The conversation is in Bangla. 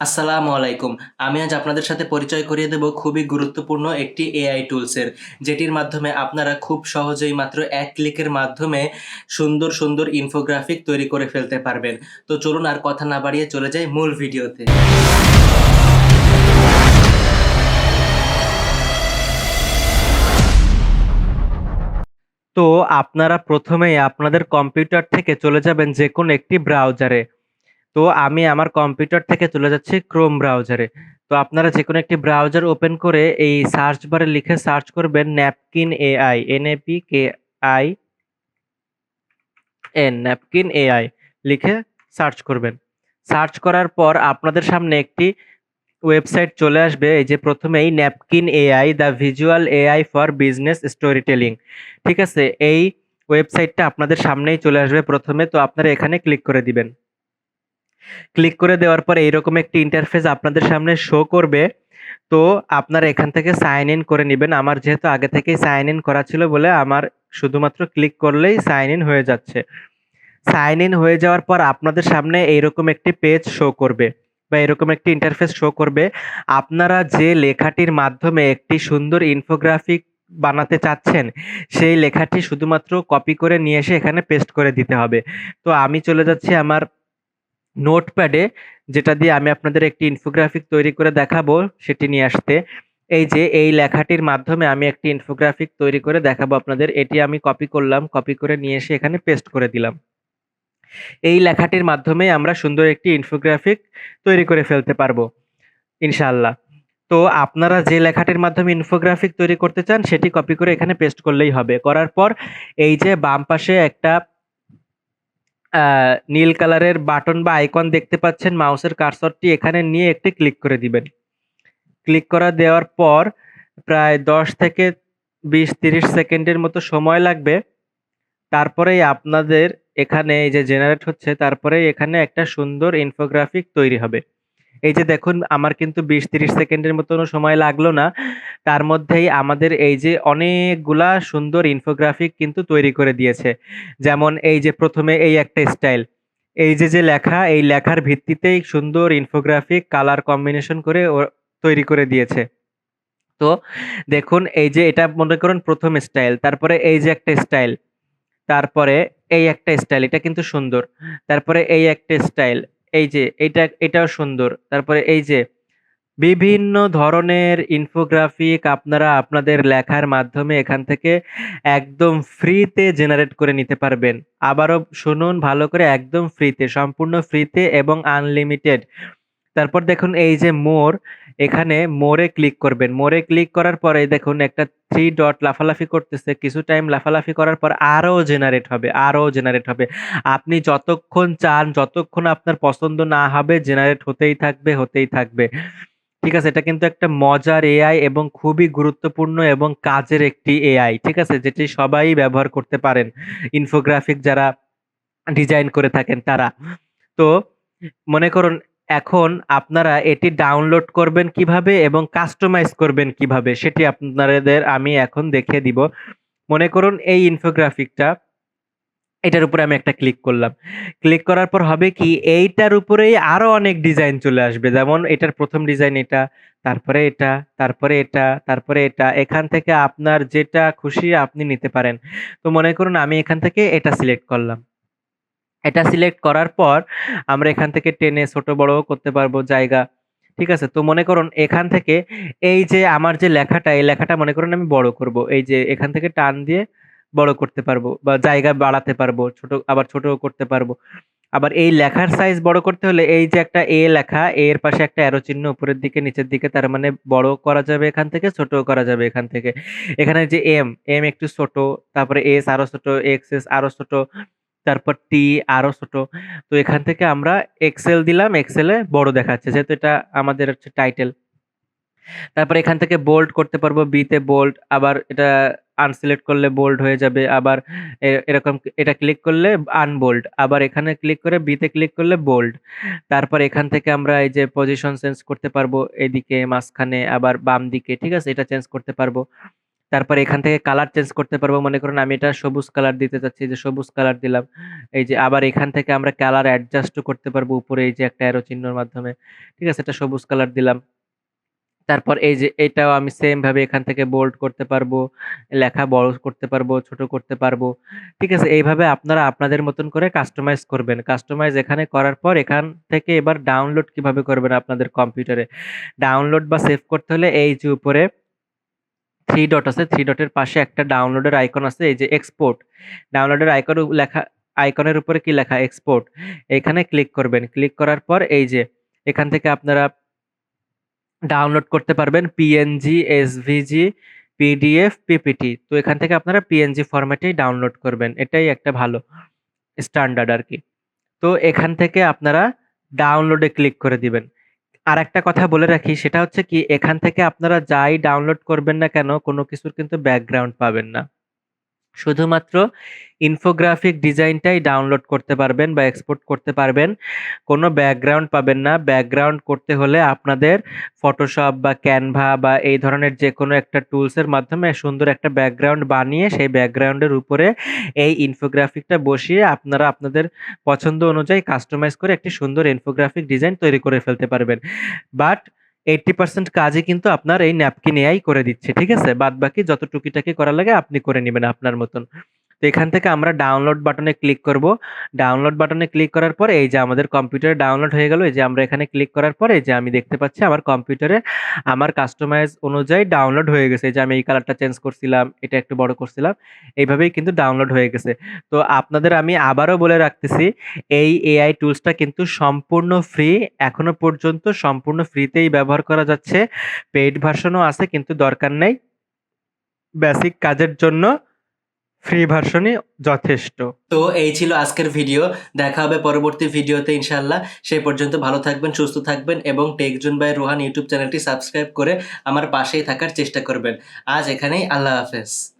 আসসালামু আলাইকুম। আমি আজ আপনাদের সাথে পরিচয় করিয়ে দেব খুবই গুরুত্বপূর্ণ একটি এআই টুলসের, যেটির মাধ্যমে আপনারা খুব সহজেই মাত্র এক ক্লিকের মাধ্যমে সুন্দর, সুন্দর ইনফোগ্রাফিক তৈরি করে ফেলতে পারবেন। তো চলুন আর কথা না বাড়িয়ে চলে যাই মূল ভিডিওতে। তো আপনারা প্রথমেই আপনাদের কম্পিউটার থেকে চলে যাবেন যে কোনো একটি ব্রাউজারে। তো আমি আমার কম্পিউটার থেকে চলে যাচ্ছি ক্রোম ব্রাউজারে। তো আপনারা যেকোনো একটি ব্রাউজার ওপেন করে এই সার্চ বারে লিখে সার্চ করবেন napkin AI N A P K I N napkin AI লিখে সার্চ করবেন। সার্চ করার পর আপনাদের সামনে একটি ওয়েবসাইট চলে আসবে, এই যে প্রথমেই napkin AI the visual AI for business storytelling. ঠিক আছে? এই ওয়েবসাইটটা আপনাদের সামনেই চলে আসবে প্রথমে, তো আপনারা এখানে ক্লিক করে দিবেন। ক্লিক করে দেওয়ার পর এইরকম একটি ইন্টারফেস আপনাদের সামনে শো করবে। তো আপনারা এখান থেকে সাইন ইন করে নিবেন। আমার যেহেতু আগে থেকেই সাইন ইন করা ছিল বলে আমার শুধুমাত্র ক্লিক করলেই সাইন ইন হয়ে যাচ্ছে। সাইন ইন হয়ে যাওয়ার পর আপনাদের সামনে এইরকম একটি পেজ শো করবে বা এরকম একটি ইন্টারফেস শো করবে। আপনারা যে লেখাটির মাধ্যমে একটি সুন্দর ইনফোগ্রাফিক বানাতে চাচ্ছেন, সেই লেখাটি শুধুমাত্র কপি করে নিয়ে এসে এখানে পেস্ট করে দিতে হবে। তো আমি চলে যাচ্ছি আমার নোটপ্যাডে যেটা দিয়ে আমি আপনাদের একটি ইনফোগ্রাফিক তৈরি করে দেখাবো সেটি নিয়ে আসতে। এই যে এই লেখাটির মাধ্যমে আমি একটি ইনফোগ্রাফিক তৈরি করে দেখাবো আপনাদের। এটি আমি কপি করলাম, কপি করে নিয়ে এসে এখানে পেস্ট করে দিলাম। এই লেখাটির মাধ্যমে আমরা সুন্দর একটি ইনফোগ্রাফিক তৈরি করে ফেলতে পারব ইনশাআল্লাহ। তো আপনারা যে লেখাটির মাধ্যমে ইনফোগ্রাফিক তৈরি করতে চান সেটি কপি করে এখানে পেস্ট করলেই হবে। করার পর এই যে বাম পাশে একটা নীল কালারের বাটন বা আইকন দেখতে পাচ্ছেন মাউসের কারসরটি এখানে নিয়ে একটি ক্লিক করে দিবেন। ক্লিক করা দেওয়ার পর প্রায় ১০ থেকে ২০-৩০ সেকেন্ডের মতো সময় লাগবে। তারপরেই আপনাদের এখানে এই যে জেনারেট হচ্ছে, তারপরেই এখানে একটা সুন্দর ইনফোগ্রাফিক তৈরি হবে। এই যে দেখুন আমার কিন্তু ২০-৩০ সেকেন্ডের মতনও সময় লাগল না। তার মধ্যেই আমাদের এই যে অনেকগুলা সুন্দর ইনফোগ্রাফিক কিন্তু তৈরি করে দিয়েছে। যেমন এই যে প্রথমে এই একটা স্টাইল। এই যে, যে লেখা এই লেখার ভিত্তিতেই সুন্দর ইনফোগ্রাফিক কালার কম্বিনেশন করে তৈরি করে দিয়েছে। তো দেখুন এই যে এটা মনে করুন প্রথম স্টাইল। তারপরে এই যে একটা স্টাইল। তারপরে এই একটা স্টাইল এটা কিন্তু সুন্দর। তারপরে এই একটা স্টাইল। এই যে এটা এটাও সুন্দর। তারপরে এই যে বিভিন্ন ধরনের ইনফোগ্রাফিক আপনারা আপনাদের লেখার মাধ্যমে এখান থেকে একদম ফ্রিতে জেনারেট করে নিতে পারবেন। আবারও শুনুন ভালো করে একদম ফ্রিতে, সম্পূর্ণ ফ্রিতে এবং আনলিমিটেড। তারপর দেখুন এই যে মোর এখানে মোরে ক্লিক করবেন। মোরে ক্লিক করার পরে দেখুন একটা থ্রি ডট লাফালাফি করতেছে। কিছু টাইম লাফালাফি করার পর আরও জেনারেট হবে, আরও জেনারেট হবে। আপনি যতক্ষণ চান, যতক্ষণ আপনার পছন্দ না হবে জেনারেট হতেই থাকবে, হতেই থাকবে। ঠিক আছে? এটা কিন্তু একটা মজার এআই এবং খুবই গুরুত্বপূর্ণ এবং কাজের একটি এআই। ঠিক আছে? যেটি সবাই ব্যবহার করতে পারেন। ইনফোগ্রাফিক যারা ডিজাইন করে থাকেন তারা। তো মনে করুন এখন আপনারা এটি ডাউনলোড করবেন কীভাবে এবং কাস্টমাইজ করবেন কীভাবে সেটি আপনাদের আমি এখন দেখিয়ে দিব। মনে করুন এই ইনফোগ্রাফিকটা এটার উপরে আমি একটা ক্লিক করলাম। ক্লিক করার পর হবে কি এইটার উপরেই আরও অনেক ডিজাইন চলে আসবে। যেমন এটার প্রথম ডিজাইন এটা, তারপরে এটা, তারপরে এটা, তারপরে এটা। এখান থেকে আপনার যেটা খুশি আপনি নিতে পারেন। তো মনে করুন আমি এখান থেকে এটা সিলেক্ট করলাম। এটা সিলেক্ট করার পর আমরা এখান থেকে টেনে ছোট বড়ও করতে পারব জায়গা। ঠিক আছে? তো মনে করুন এখান থেকে এই যে আমার যে লেখাটা, এই লেখাটা মনে করুন আমি বড় করব। এই যে এখান থেকে টান দিয়ে বড় করতে পারব বা জায়গা বাড়াতে পারব। ছোট আবার ছোটও করতে পারব। আবার এই লেখার সাইজ বড় করতে হলে এই যে একটা এ লেখা, এর পাশে একটা অ্যারো চিহ্ন উপরের দিকে নিচের দিকে তার মানে বড় করা যাবে এখান থেকে, ছোটও করা যাবে এখান থেকে। এখানে যে এম, এম একটু ছোট, তারপরে এস আরও ছোট, এক্স এস আরও ছোট, তারপর টি আরও ছোট। তো এখান থেকে আমরা এক্সেল দিলাম, এক্সেলে বড় দেখাচ্ছে। যেহেতু এটা আমাদের হচ্ছে টাইটেল। তারপর এখান থেকে বোল্ড করতে পারব, বি তে বোল্ড আবার এটা আনসিলেক্ট করলে বোল্ড হয়ে যাবে। আবার এরকম এটা ক্লিক করলে আনবোল্ড। আবার এখানে ক্লিক করে বি তে ক্লিক করলে বোল্ড। তারপর এখান থেকে আমরা এই যে পজিশন চেঞ্জ করতে পারব। এদিকে মাঝখানে আবার বাম দিকে, ঠিক আছে? এটা চেঞ্জ করতে পারব। তারপর এখান থেকে কালার চেঞ্জ করতে পারব। মনে করুন আমি এটা সবুজ কালার দিতে চাচ্ছি যে সবুজ কালার দিলাম। এই যে আবার এখান থেকে আমরা কালার অ্যাডজাস্টও করতে পারব উপরে, এই যে একটা অ্যারো চিহ্নর মাধ্যমে। ঠিক আছে, এটা সবুজ কালার দিলাম। তারপর এই যে এটাও আমি সেম ভাবে এখান থেকে বোল্ড করতে পারব, লেখা বড় করতে পারব, ছোট করতে পারব। ঠিক আছে, এইভাবে আপনারা আপনাদের মতন করে কাস্টমাইজ করবেন। কাস্টমাইজ এখানে করার পর এখান থেকে এবার ডাউনলোড কীভাবে করবেন আপনাদের কম্পিউটারে ডাউনলোড বা সেভ করতে হলে এই যে উপরে থ্রি ডট আছে, থ্রি ডটের পাশে একটা ডাউনলোডের আইকন আছে, এই যে এক্সপোর্ট ডাউনলোডের আইকন লেখা আইকনের উপরে কি লেখা? এক্সপোর্ট এখানে ক্লিক করবেন। ক্লিক করার পর এই যে, এখান থেকে আপনারা ডাউনলোড করতে পারবেন পিএনজি এসভিজি পিডিএফ পিপিটি তো এখান থেকে আপনারা পিএনজি ফরম্যাটেই ডাউনলোড করবেন। এটাই একটা ভালো স্ট্যান্ডার্ড আর কি। তো এখান থেকে আপনারা ডাউনলোডে ক্লিক করে দিবেন। আর একটা কথা বলে রাখি, সেটা হচ্ছে কি, এখান থেকে আপনারা যাই ডাউনলোড করবেন না কেন, কোনো কিছুর কিন্তু ব্যাকগ্রাউন্ড পাবেন না। শুধুমাত্র ইনফোগ্রাফিক ডিজাইনটাই ডাউনলোড করতে পারবেন বা এক্সপোর্ট করতে পারবেন। কোনো ব্যাকগ্রাউন্ড পাবেন না। ব্যাকগ্রাউন্ড করতে হলে আপনাদের ফটোশপ বা ক্যানভা বা এই ধরনের যে কোনো একটা টুলসের মাধ্যমে সুন্দর একটা ব্যাকগ্রাউন্ড বানিয়ে সেই ব্যাকগ্রাউন্ডের উপরে এই ইনফোগ্রাফিকটা বসিয়ে আপনারা আপনাদের পছন্দ অনুযায়ী কাস্টমাইজ করে একটি সুন্দর ইনফোগ্রাফিক ডিজাইন তৈরি করে ফেলতে পারবেন। বাট এইটটি পার্সেন্ট কাজই কিন্তু আপনার এই ন্যাপকিন এআই করে দিচ্ছে, ঠিক আছে? বাদ বাকি যত টুকিটাকি করা লাগে আপনি করে নেবেন আপনার মতন। তো এখান থেকে আমরা ডাউনলোড বাটনে ক্লিক করব। ডাউনলোড বাটনে ক্লিক করার পরে এই যে আমাদের কম্পিউটারে ডাউনলোড হয়ে গেল, এই যে আমরা এখানে ক্লিক করার পরে যে আমি দেখতে পাচ্ছি আমার কম্পিউটারে আমার কাস্টমাইজ অনুযায়ী ডাউনলোড হয়ে গেছে। যে আমি এই কালারটা চেঞ্জ করছিলাম, এটা একটু বড় করছিলাম, এইভাবেই কিন্তু ডাউনলোড হয়ে গেছে। তো আপনাদের আমি আবারও বলে রাখতেছি, এই এআই টুলসটা কিন্তু সম্পূর্ণ ফ্রি এখনও পর্যন্ত সম্পূর্ণ ফ্রিতেই ব্যবহার করা যাচ্ছে। পেইড ভার্সনও আছে, কিন্তু দরকার নেই। বেসিক কাজের জন্য ফ্রি ভার্সনই যথেষ্ট। তো এই ছিল আজকের ভিডিও। দেখা হবে পরবর্তী ভিডিওতে ইনশাল্লাহ সেই পর্যন্ত ভালো থাকবেন, সুস্থ থাকবেন এবং টেকজুন বাই রোহান ইউটিউব চ্যানেলটি সাবস্ক্রাইব করে আমার পাশেই থাকার চেষ্টা করবেন। আজ এখানেই আল্লাহ হাফেজ।